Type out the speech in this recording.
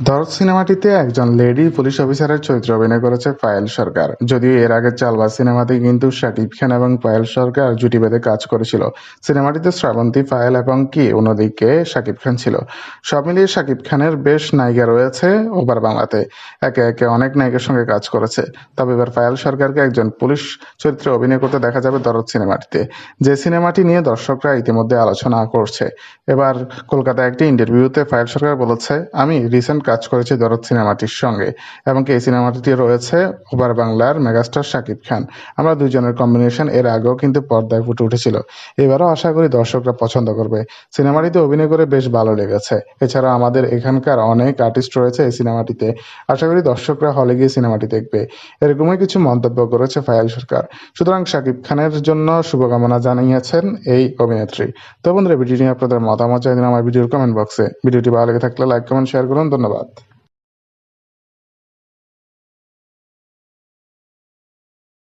দরদ সিনেমাটিতে একজন lady police অফিসারের চরিত্রে অভিনয় করেছে পায়েল সরকার। যদিও এর আগে চালবাজ সিনেমাতে কিন্তু শাকিব খান এবং পায়েল সরকার জুটি বেঁধে কাজ করেছিল। সিনেমাটিতে শ্রাবন্তী, পায়েল এবং কি অন্যদিকে শাকিব খান ছিল। সব মিলিয়ে শাকিব খানের বেশ নায়িকা রয়েছে ওবার বাংলাতে। একে একে অনেক নায়িকার সঙ্গে কাজ করেছে। তবে এবার পায়েল সরকারকে একজন পুলিশ চরিত্রে অভিনয় করতে দেখা যাবে দরদ সিনেমাটিতে। যে সিনেমাটি নিয়ে দর্শকরা ইতিমধ্যে আলোচনা করছে। এবার কলকাতায় একটি ইন্টারভিউতে পায়েল সরকার বলেছে, আমি রিসেন্ট কাজ করেছি দরদ সিনেমাটির সঙ্গে। এবং এই সিনেমাটিতে রয়েছে ওপার বাংলার মেগাস্টার শাকিব খান। আমরা দুজনের কম্বিনেশন এর আগেও কিন্তু পর্দায় ফুটে উঠেছিল। এবারও আশা করি দর্শকরা পছন্দ করবে। সিনেমাটিতে অভিনয় করে বেশ ভালো লেগেছে। এছাড়া আমাদের এখানকার অনেক আর্টিস্ট রয়েছে এই সিনেমাটিতে। আশা করি দর্শকরা হলে গিয়ে সিনেমাটি দেখবে। এরকমই কিছু মন্তব্য করেছে ফায়াল সরকার। সুতরাং শাকিব খানের জন্য শুভকামনা জানিয়েছেন এই অভিনেত্রী। তো বন্ধুরা, ভিডিওটি আপনাদের মতামত চাইদিন আমার ভিডিওর কমেন্ট বক্সে ভিডিওটি ভালো লেগে থাকলে লাইক কমেন্ট শেয়ার করুন। ধন্যবাদ। بات